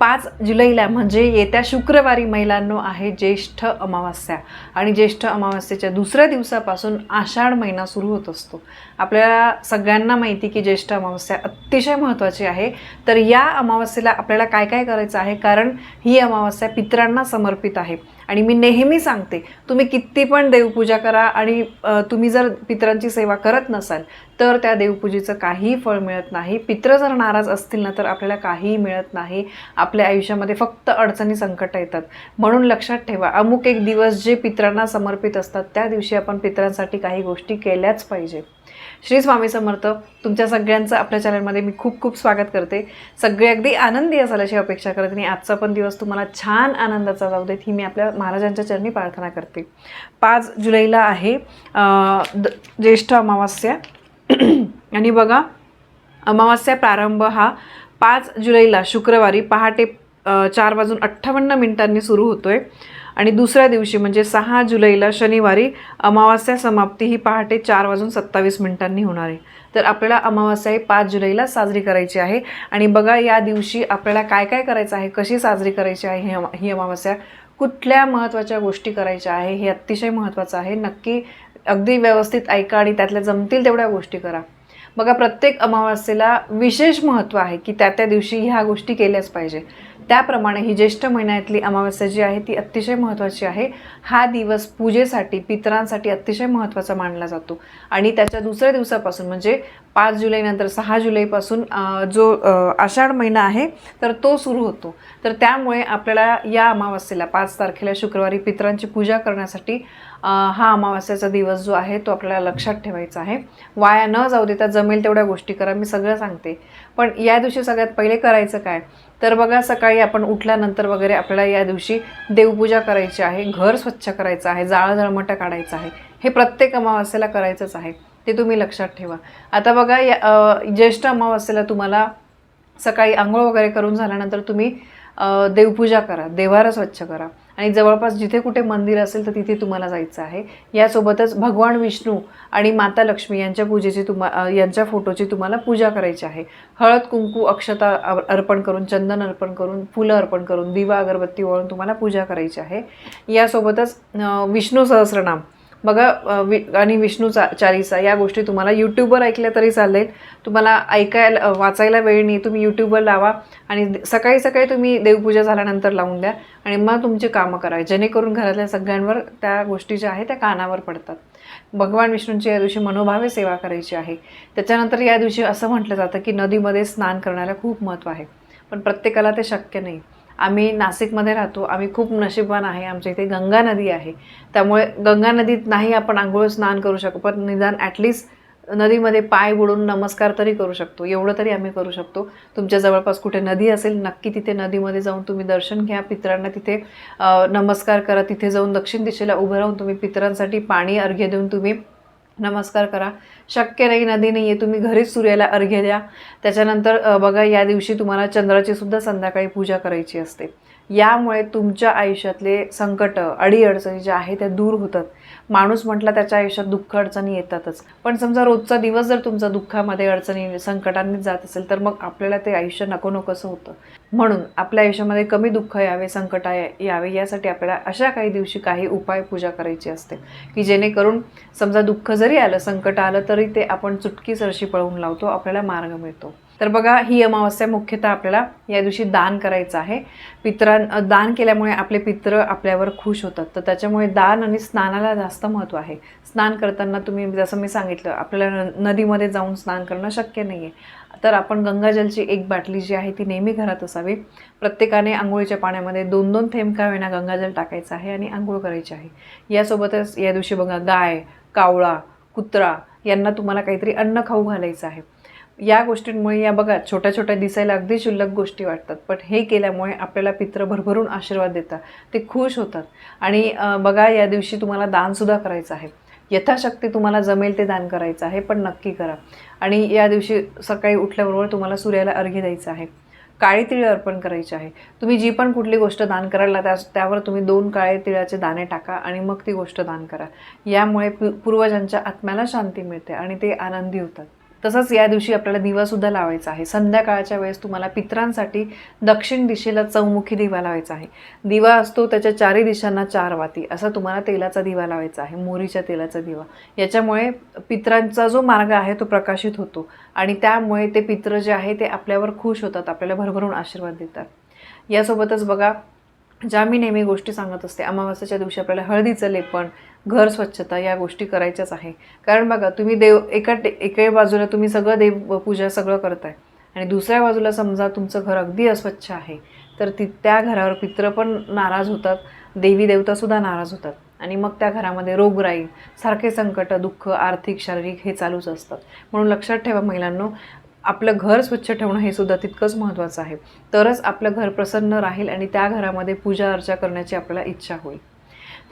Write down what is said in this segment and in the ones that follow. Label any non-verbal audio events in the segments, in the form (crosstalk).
पाच जुलैला म्हणजे येत्या शुक्रवारी महिलांनो आहे ज्येष्ठ अमावास्या. आणि ज्येष्ठ अमावास्येच्या दुसऱ्या दिवसापासून आषाढ महिना सुरू होत असतो. आपल्याला सगळ्यांना माहिती की ज्येष्ठ अमावस्या अतिशय महत्त्वाची आहे. तर या अमावस्येला आपल्याला काय काय करायचं आहे? कारण ही अमावस्या पितरांना समर्पित आहे. आणि मी नेहमी सांगते तुम्ही किती पण देवपूजा करा आणि तुम्ही जर पित्रांची सेवा करत नसाल तर त्या देवपूजेचं काहीही फळ मिळत नाही. पित्र जर नाराज असतील ना तर आपल्याला काहीही मिळत नाही. आप आपल्या आयुष्यामध्ये फक्त अडचणी संकट येतात. म्हणून लक्षात ठेवा अमुक एक दिवस जे पितरांना समर्पित असतात त्या दिवशी आपण पितरांसाठी काही गोष्टी केल्याच पाहिजे. श्री स्वामी समर्थ तुमच्या सगळ्यांचं आपल्या चॅनलमध्ये मी खूप खूप स्वागत करते. सगळे अगदी आनंदी असाल अशी अपेक्षा करते आणि आजचा पण दिवस तुम्हाला छान आनंदाचा जाऊ देत ही मी आपल्या महाराजांच्या चरणी प्रार्थना करते. पाच जुलैला आहे द- ज्येष्ठ अमावास्या. (clears throat) आणि बघा अमावास्या प्रारंभ हा पाच जुलैला शुक्रवारी पहाटे चार वाजून अठ्ठावन्न मिनिटांनी सुरू होतोय. आणि दुसऱ्या दिवशी म्हणजे सहा जुलैला शनिवारी अमावास्या समाप्ती ही पहाटे चार वाजून सत्तावीस मिनिटांनी होणार आहे. तर आपल्याला अमावास्या ही पाच जुलैला साजरी करायची आहे. आणि बघा या दिवशी आपल्याला काय काय करायचं आहे कशी साजरी करायची आहे ही अमा- ही अमावास्या कुठल्या महत्त्वाच्या गोष्टी करायच्या आहे हे अतिशय महत्त्वाचं आहे. नक्की अगदी व्यवस्थित ऐका आणि त्यातल्या जमतील तेवढ्या गोष्टी करा. बघा प्रत्येक अमावास्येला विशेष महत्त्व आहे की त्या त्या दिवशी ह्या गोष्टी केल्याच पाहिजे. त्याप्रमाणे ही ज्येष्ठ महिन्यातली अमावस्या जी आहे ती अतिशय महत्त्वाची आहे. हा दिवस पूजेसाठी पितरांसाठी अतिशय महत्त्वाचा मानला जातो. आणि त्याच्या दुसऱ्या दिवसापासून म्हणजे पाच जुलैनंतर सहा जुलैपासून जो आषाढ महिना आहे तर तो सुरू होतो. तर त्यामुळे आपल्याला या अमावस्येला पाच तारखेला शुक्रवारी पितरांची पूजा करण्यासाठी हा अमावस्याचा दिवस जो आहे तो आपल्याला लक्षात ठेवायचा आहे. वाया न जाऊ देता जमेल तेवढ्या गोष्टी करा मी सगळं सांगते. पण या दिवशी सगळ्यात पहिले करायचं काय? तर बघा सकाळी आपण उठल्यानंतर वगैरे आपल्याला या दिवशी देवपूजा करायची आहे घर स्वच्छ करायचं आहे जाळं जळमटं काढायचं आहे हे प्रत्येक अमावास्येला करायचंच आहे ते तुम्ही लक्षात ठेवा. आता बघा या ज्येष्ठ अमावास्येला तुम्हाला सकाळी आंघोळ वगैरे करून झाल्यानंतर तुम्ही देवपूजा करा देवारं स्वच्छ करा. आणि जवळपास जिथे कुठे मंदिर असेल तर तिथे तुम्हाला जायचं आहे. यासोबतच भगवान विष्णू आणि माता लक्ष्मी यांच्या पूजेची तुम्हा यांच्या फोटोची तुम्हाला पूजा करायची आहे. हळद कुंकू अक्षता अर्पण करून चंदन अर्पण करून फुलं अर्पण करून दिवा अगरबत्ती ओळून तुम्हाला पूजा करायची आहे. यासोबतच विष्णू सहस्रनाम बघा वि आणि विष्णू चा चालिसा या गोष्टी तुम्हाला यूट्यूबवर ऐकल्या तरी चालेल. तुम्हाला ऐकायला वाचायला वेळ नाही तुम्ही यूट्यूबवर लावा आणि सकाळी सकाळी तुम्ही देवपूजा झाल्यानंतर लावून द्या आणि मग तुमची कामं करा जेणेकरून घरातल्या सगळ्यांवर त्या गोष्टी ज्या आहेत त्या कानावर पडतात. भगवान विष्णूंची या दिवशी मनोभावे सेवा करायची आहे. त्याच्यानंतर या दिवशी असं म्हटलं जातं की नदीमध्ये स्नान करण्याला खूप महत्त्व आहे. पण प्रत्येकाला ते शक्य नाही. आम्ही नाशिकमध्ये राहतो आम्ही खूप नशीबवान आहे आमच्या इथे गंगा नदी आहे. त्यामुळे गंगा नदीत नाही आपण आंघोळ स्नान करू शकतो पण निदान ॲटलिस्ट नदीमध्ये पाय बुडून नमस्कार तरी करू शकतो एवढं तरी आम्ही करू शकतो. तुमच्या जवळपास कुठे नदी असेल नक्की तिथे नदीमध्ये जाऊन तुम्ही दर्शन घ्या पित्रांना तिथे नमस्कार करा तिथे जाऊन दक्षिण दिशेला उभं राहून तुम्ही पितरांसाठी पाणी अर्घ्य देऊन तुम्ही नमस्कार करा. शक्य नाही नदी नाही आहे तुम्ही घरीच सूर्याला अर्घ्य द्या त्याच्यानंतर बघा या दिवशी तुम्हाला चंद्राची सुद्धा संध्याकाळी पूजा करायची असते. यामुळे तुमच्या आयुष्यातले संकट अडीअडचणी ज्या आहेत त्या दूर होतात. माणूस म्हटला त्याच्या आयुष्यात दुःख अडचणी येतातच. पण समजा रोजचा दिवस जर तुमचा दुःखामध्ये अडचणी संकटांनी जात असेल तर मग आपल्याला ते आयुष्य नको नकोसं होतं. म्हणून आपल्या आयुष्यामध्ये कमी दुःख यावे संकट यावे यासाठी आपल्याला अशा काही दिवशी काही उपाय पूजा करायची असते. की जेणेकरून समजा दुःख जरी आलं संकट आलं तरी ते आपण चुटकी सरशी पळवून लावतो आपल्याला मार्ग मिळतो. तर बघा ही अमावस्या मुख्यतः आपल्याला या दिवशी दान करायचं आहे. पित्रां दान केल्यामुळे आपले पित्र आपल्यावर खुश होतात. तर त्याच्यामुळे दान आणि स्नानाला जास्त महत्त्व आहे. स्नान करताना तुम्ही जसं मी सांगितलं आपल्याला न- नदीमध्ये जाऊन स्नान करणं शक्य नाही आहे तर आपण गंगाजलची एक बाटली जी आहे ती नेहमी घरात असावी. प्रत्येकाने आंघोळीच्या पाण्यामध्ये दोन दोन थेंब का होईना गंगाजल टाकायचं आहे आणि आंघोळ करायची आहे. यासोबतच या दिवशी बघा गाय कावळा कुत्रा यांना तुम्हाला काहीतरी अन्न खाऊ घालायचं आहे. या गोष्टींमुळे या बघा छोट्या छोट्या दिसायला अगदी क्षुल्लक गोष्टी वाटतात. पण हे केल्यामुळे आपल्याला पित्र भरभरून आशीर्वाद देतात. ते खुश होतात. आणि बघा या दिवशी तुम्हाला दानसुद्धा करायचं आहे. यथाशक्ती तुम्हाला जमेल ते दान करायचं आहे पण नक्की करा. आणि या दिवशी सकाळी उठल्याबरोबर तुम्हाला सूर्याला अर्घ्य द्यायचं आहे. काळी तिळ अर्पण करायचे आहे. तुम्ही जी पण कुठली गोष्ट दान करायला त्या त्यावर तुम्ही दोन काळे तिळाचे दाणे टाका आणि मग ती गोष्ट दान करा. यामुळे पूर्वजांच्या आत्म्याला शांती मिळते आणि ते आनंदी होतात. तसंच या दिवशी आपल्याला दिवासुद्धा लावायचा आहे. संध्याकाळच्या वेळेस तुम्हाला पित्रांसाठी दक्षिण दिशेला चौमुखी दिवा लावायचा आहे. दिवा असतो त्याच्या चारही दिशांना चार वाती. असा तुम्हाला तेलाचा दिवा लावायचा आहे मोरीच्या तेलाचा दिवा. याच्यामुळे पित्रांचा जो मार्ग आहे तो प्रकाशित होतो आणि त्यामुळे ते पित्र जे आहे ते आपल्यावर खुश होतात आपल्याला भरभरून आशीर्वाद देतात. यासोबतच बघा ज्या मी नेहमी गोष्टी सांगत असते अमावास्याच्या दिवशी आपल्याला हळदीचं लेपण घर स्वच्छता या गोष्टी करायच्याच आहे. कारण बघा तुम्ही देव एका टे- एका बाजूला तुम्ही सगळं देव पूजा सगळं करताय. आणि दुसऱ्या बाजूला समजा तुमचं घर अगदी अस्वच्छ आहे तर ती त्या घरावर पित्र पण नाराज होतात देवी देवतासुद्धा नाराज होतात. आणि मग त्या घरामध्ये रोगराई सारखे संकट दुःख आर्थिक शारीरिक हे चालूच असतात. म्हणून लक्षात ठेवा महिलांनो आपलं घर स्वच्छ ठेवणं हे सुद्धा तितकंच महत्त्वाचं आहे. तरच आपलं घर प्रसन्न राहील आणि त्या घरामध्ये पूजा अर्चा करण्याची आपल्याला इच्छा होईल.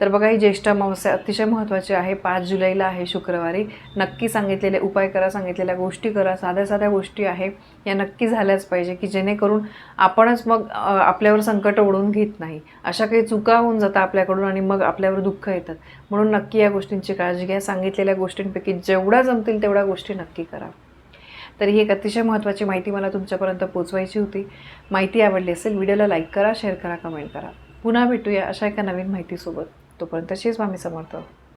तर बघा ही ज्येष्ठ अमावस्या अतिशय महत्त्वाची आहे. पाच जुलैला आहे शुक्रवारी. नक्की सांगितलेले उपाय करा सांगितलेल्या गोष्टी करा. साध्या साध्या गोष्टी आहे. या नक्की झाल्याच पाहिजे की जेणेकरून आपणच मग आपल्यावर संकट ओढून घेत नाही. अशा काही चुका होऊन जातात आपल्याकडून आणि मग आपल्यावर दुःख येतात. म्हणून नक्की या गोष्टींची काळजी घ्या. सांगितलेल्या गोष्टींपैकी जेवढा जमतील तेवढ्या गोष्टी नक्की करा. तर ही एक अतिशय महत्त्वाची माहिती मला तुमच्यापर्यंत पोचवायची होती. माहिती आवडली असेल व्हिडिओला लाईक करा शेअर करा कमेंट करा. पुन्हा भेटूया अशा एका नवीन माहितीसोबत. तोपर्यंत श्री स्वामी समर्थ